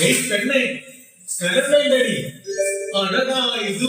ஏய் பெண்ணே சரணடி அழகாய் இது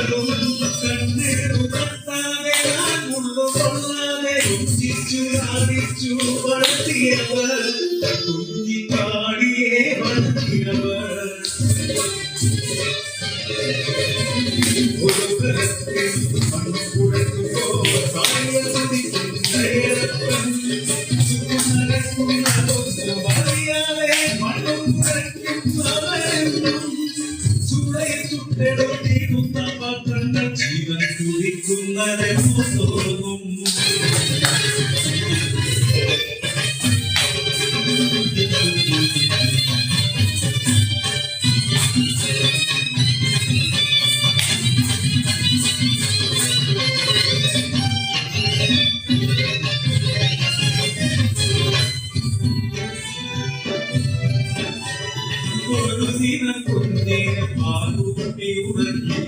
മനസ്സും കാര്യവും മാത്രമേയുമുള്ള ഒരു ദേശത്തെ അയ്യപ്പൻ. സുഖത്തിൽ കാണിയെ വളർത്തിയവർ ജീവൻ കുടിക്കുന്നതെന്നു തോന്നും ഒരു ദിനം കുഞ്ഞേ പാലുകുട്ടി ഉറങ്ങി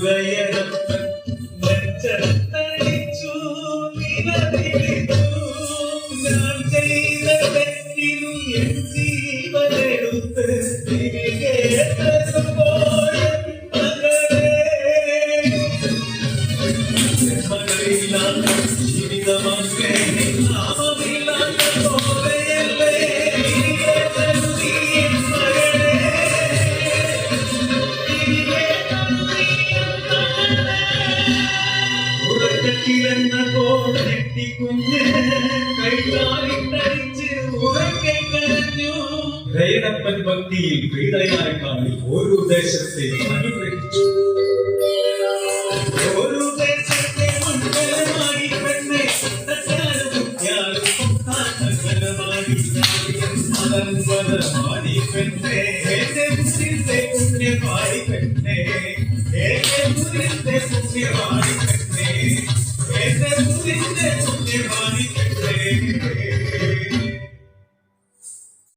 உதயன ഉറക്കത്തിലെന്ന പോലെ ഞെട്ടിക്കുഞ്ഞ് കൈകാലിട്ടടിച്ച് ഉറക്കെ കരഞ്ഞു. ദയനപ്പൻ ഭക്തിയിൽ പ്രീതയായി കാണി ഓരോ ദേശത്തെ അനുഗ്രഹിച്ചു. ഓരോ ദേശത്തെ മംഗളമായി പെണ്ണെ കാത്തകലമായി മലർവരമായി പെണ്ണെ പുണ്യമായി പെണ്ണെ പുണ്യമായി Ese pusiste, que va